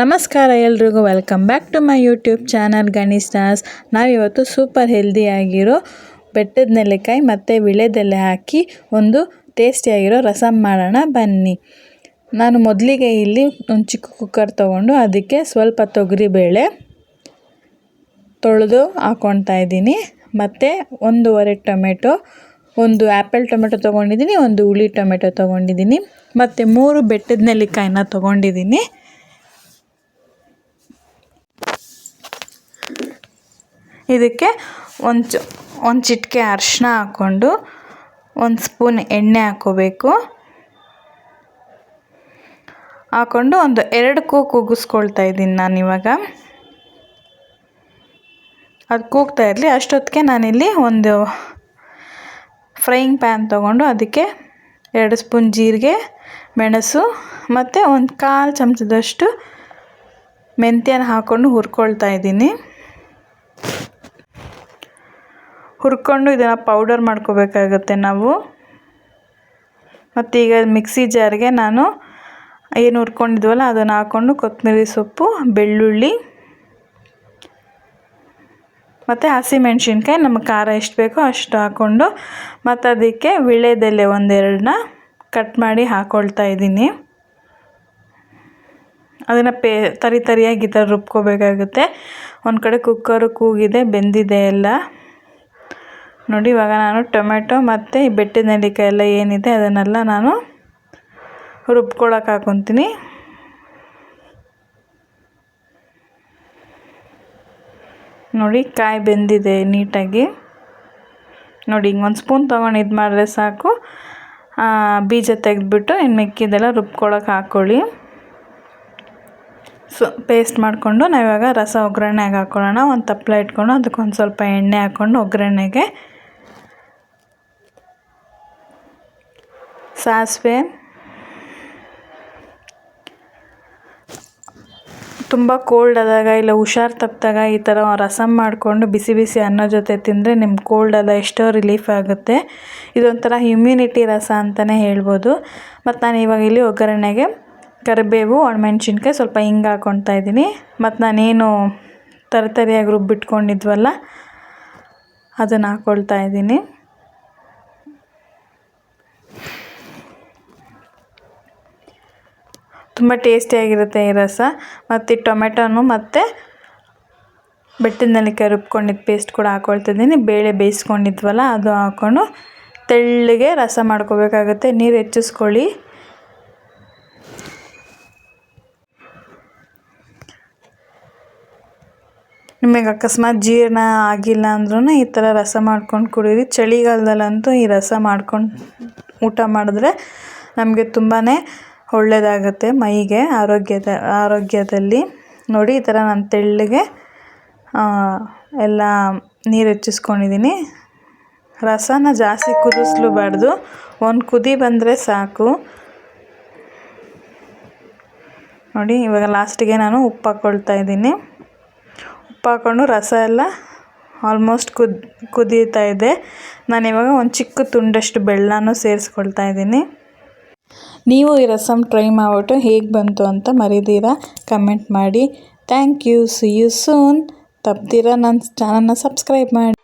ನಮಸ್ಕಾರ ಎಲ್ರಿಗೂ welcome back to my YouTube channel Ganesh Das ನಾವಿವತ್ತು ಸೂಪರ್ ಹೆಲ್ದಿಯಾಗಿರೋ ಬೆಟ್ಟದ ನೆಲ್ಲಿಕಾಯಿ ಮತ್ತು ವಿಳೆದೆಲೆ ಹಾಕಿ ಒಂದು ಟೇಸ್ಟಿಯಾಗಿರೋ ರಸಂ ಮಾಡೋಣ, ಬನ್ನಿ. ನಾನು ಮೊದಲಿಗೆ ಇಲ್ಲಿ ಒಂದು ಚಿಕ್ಕ ಕುಕ್ಕರ್ ತೊಗೊಂಡು ಅದಕ್ಕೆ ಸ್ವಲ್ಪ ತೊಗರಿಬೇಳೆ ತೊಳೆದು ಹಾಕ್ಕೊಳ್ತಾ ಇದ್ದೀನಿ. ಮತ್ತು ಒಂದೂವರೆ ಟೊಮೆಟೊ, ಒಂದು ಆ್ಯಪಲ್ ಟೊಮೆಟೊ ತೊಗೊಂಡಿದ್ದೀನಿ, ಒಂದು ಹುಳಿ ಟೊಮೆಟೊ ತೊಗೊಂಡಿದ್ದೀನಿ. ಮತ್ತು ಮೂರು ಬೆಟ್ಟದ ನೆಲ್ಲಿಕಾಯಿನ ತೊಗೊಂಡಿದ್ದೀನಿ. ಇದಕ್ಕೆ ಒಂದು ಒಂದು ಚಿಟಿಕೆ ಅರಿಶಿನ ಹಾಕ್ಕೊಂಡು ಒಂದು ಸ್ಪೂನ್ ಎಣ್ಣೆ ಹಾಕ್ಕೋಬೇಕು ಹಾಕ್ಕೊಂಡು ಒಂದು ಎರಡು ಕೂಗು ಕೂಗಿಸ್ಕೊಳ್ತಾ ಇದ್ದೀನಿ ನಾನು ಇವಾಗ. ಅದು ಕೂಗ್ತಾ ಇರಲಿ, ಅಷ್ಟೊತ್ತಿಗೆ ನಾನಿಲ್ಲಿ ಒಂದು ಫ್ರೈಯಿಂಗ್ ಪ್ಯಾನ್ ತೊಗೊಂಡು ಅದಕ್ಕೆ ಎರಡು ಸ್ಪೂನ್ ಜೀರಿಗೆ, ಮೆಣಸು ಮತ್ತು ಒಂದು ಕಾಲು ಚಮಚದಷ್ಟು ಮೆಂತ್ಯನ ಹಾಕ್ಕೊಂಡು ಹುರ್ಕೊಳ್ತಾ ಇದ್ದೀನಿ. ಹುರ್ಕೊಂಡು ಇದನ್ನು ಪೌಡರ್ ಮಾಡ್ಕೋಬೇಕಾಗುತ್ತೆ ನಾವು. ಮತ್ತು ಈಗ ಮಿಕ್ಸಿ ಜಾರ್ಗೆ ನಾನು ಏನು ಹುರ್ಕೊಂಡಿದ್ವಲ್ಲ ಅದನ್ನು ಹಾಕ್ಕೊಂಡು ಕೊತ್ತಂಬರಿ ಸೊಪ್ಪು, ಬೆಳ್ಳುಳ್ಳಿ, ಮತ್ತು ಹಸಿಮೆಣ್ಸಿನ್ಕಾಯಿ ನಮಗೆ ಖಾರ ಎಷ್ಟು ಬೇಕೋ ಅಷ್ಟು ಹಾಕ್ಕೊಂಡು ಮತ್ತು ಅದಕ್ಕೆ ವಿಳೆದೆಲೆ ಒಂದೆರಡನ್ನ ಕಟ್ ಮಾಡಿ ಹಾಕ್ಕೊಳ್ತಾ ಇದ್ದೀನಿ. ಅದನ್ನು ಪೇ, ತರಿ ತರಿಯಾಗಿ ಈ ಥರ ರುಬ್ಕೋಬೇಕಾಗುತ್ತೆ. ಒಂದು ಕಡೆ ಕುಕ್ಕರು ಕೂಗಿದೆ, ಬೆಂದಿದೆ ಎಲ್ಲ. ನೋಡಿ, ಇವಾಗ ನಾನು ಟೊಮೆಟೊ ಮತ್ತು ಈ ಬೆಟ್ಟದ ನೆಲ್ಲಿಕಾಯಿ ಎಲ್ಲ ಏನಿದೆ ಅದನ್ನೆಲ್ಲ ನಾನು ರುಬ್ಕೊಳಕ್ಕೆ ಹಾಕೊತೀನಿ ನೋಡಿ, ಕಾಯಿ ಬೆಂದಿದೆ ನೀಟಾಗಿ. ನೋಡಿ ಹಿಂಗೆ ಒಂದು ಸ್ಪೂನ್ ತೊಗೊಂಡು ಇದು ಮಾಡಿದ್ರೆ ಸಾಕು. ಬೀಜ ತೆಗೆದ್ಬಿಟ್ಟು ಇನ್ನು ಮೆಕ್ಕಿದೆಲ್ಲ ರುಬ್ಕೊಳಕ್ಕೆ ಹಾಕ್ಕೊಳ್ಳಿ ಸೊ, ಪೇಸ್ಟ್ ಮಾಡಿಕೊಂಡು ನಾವಿವಾಗ ರಸ ಒಗ್ಗರಣೆಗೆ ಹಾಕ್ಕೊಳ್ಳೋಣ ಒಂದು ತಪ್ಪಲೆ ಇಟ್ಕೊಂಡು ಅದಕ್ಕೊಂದು ಸ್ವಲ್ಪ ಎಣ್ಣೆ ಹಾಕ್ಕೊಂಡು ಒಗ್ಗರಣೆಗೆ ಸಾಸಿವೆ. ತುಂಬ ಕೋಲ್ಡ್ ಆದಾಗ ಇಲ್ಲ ಹುಷಾರು ತಪ್ಪಿದಾಗ ಈ ಥರ ರಸಮ್ ಮಾಡಿಕೊಂಡು ಬಿಸಿ ಬಿಸಿ ಅನ್ನ ಜೊತೆ ತಿಂದರೆ ನಿಮ್ಮ ಕೋಲ್ಡ್ ಎಲ್ಲ ಎಷ್ಟೋ ರಿಲೀಫ್ ಆಗುತ್ತೆ. ಇದೊಂಥರ ಇಮ್ಯುನಿಟಿ ರಸ ಅಂತಲೇ ಹೇಳ್ಬೋದು. ಮತ್ತು ನಾನು ಇವಾಗ ಇಲ್ಲಿ ಒಗ್ಗರಣೆಗೆ ಕರಿಬೇವು, ಒಣಮೆಣ್ಸಿನ್ಕಾಯಿ ಸ್ವಲ್ಪ ಹಿಂಗೆ ಹಾಕ್ಕೊಳ್ತಾ ಇದ್ದೀನಿ. ಮತ್ತು ನಾನೇನು ತರತರಿಯಾಗಿ ರುಬ್ಬಿಟ್ಕೊಂಡಿದ್ವಲ್ಲ, ಅದನ್ನು ಹಾಕ್ಕೊಳ್ತಾ ಇದ್ದೀನಿ. ತುಂಬ ಟೇಸ್ಟಿಯಾಗಿರುತ್ತೆ ಈ ರಸ. ಮತ್ತು ಟೊಮೆಟೊನು ಮತ್ತು ಬೆಟ್ಟದ ನೆಲ್ಲಿಕಾಯಿ ರುಬ್ಕೊಂಡಿದ್ದು ಪೇಸ್ಟ್ ಕೂಡ ಹಾಕ್ಕೊಳ್ತಿದ್ದೀನಿ ಬೇಳೆ ಬೇಯಿಸ್ಕೊಂಡಿದ್ವಲ್ಲ, ಅದು ಹಾಕ್ಕೊಂಡು ತೆಳ್ಳಗೆ ರಸ ಮಾಡ್ಕೋಬೇಕಾಗುತ್ತೆ. ನೀರು ಹೆಚ್ಚಿಸ್ಕೊಳ್ಳಿ. ನಿಮಗೆ ಅಕಸ್ಮಾತ್ ಜೀರ್ಣ ಆಗಿಲ್ಲ ಅಂದ್ರೂ ಈ ಥರ ರಸ ಮಾಡ್ಕೊಂಡು ಕುಡೀರಿ. ಚಳಿಗಾಲದಲ್ಲಂತೂ ಈ ರಸ ಮಾಡ್ಕೊಂಡು ಊಟ ಮಾಡಿದ್ರೆ ನಮಗೆ ತುಂಬಾ ಒಳ್ಳೆಯದಾಗುತ್ತೆ ಮೈಗೆ, ಆರೋಗ್ಯದ, ಆರೋಗ್ಯದಲ್ಲಿ. ನೋಡಿ, ಈ ಥರ ನಾನು ತೆಳ್ಳಗೆ ಎಲ್ಲ ನೀರು ಹೆಚ್ಚಿಸ್ಕೊಂಡಿದ್ದೀನಿ ರಸನ ಜಾಸ್ತಿ ಕುದಿಸ್ಲೂಬಾರ್ದು. ಒಂದು ಕುದಿ ಬಂದರೆ ಸಾಕು. ನೋಡಿ, ಇವಾಗ ಲಾಸ್ಟಿಗೆ ನಾನು ಉಪ್ಪು ಹಾಕ್ಕೊಳ್ತಾ ಇದ್ದೀನಿ. ಉಪ್ಪು ಹಾಕ್ಕೊಂಡು ರಸ ಎಲ್ಲ ಆಲ್ಮೋಸ್ಟ್ ಕುದ್, ಕುದೀತಾ ಇದೆ. ನಾನಿವಾಗ ಒಂದು ಚಿಕ್ಕ ತುಂಡಷ್ಟು ಬೆಲ್ಲನೂ ಸೇರಿಸ್ಕೊಳ್ತಾ ಇದ್ದೀನಿ. ನೀವು ಈ ರಸಮ್ ಟ್ರೈ ಮಾಡಿಬಿಟ್ಟು ಹೇಗೆ ಬಂತು ಅಂತ ಮರಿದಿರ, ಕಮೆಂಟ್ ಮಾಡಿ. Thank you see you soon ತಪ್ಪದಿರ ನನ್ನ ಚಾನಲ್ನ ಸಬ್ಸ್ಕ್ರೈಬ್ ಮಾಡಿ.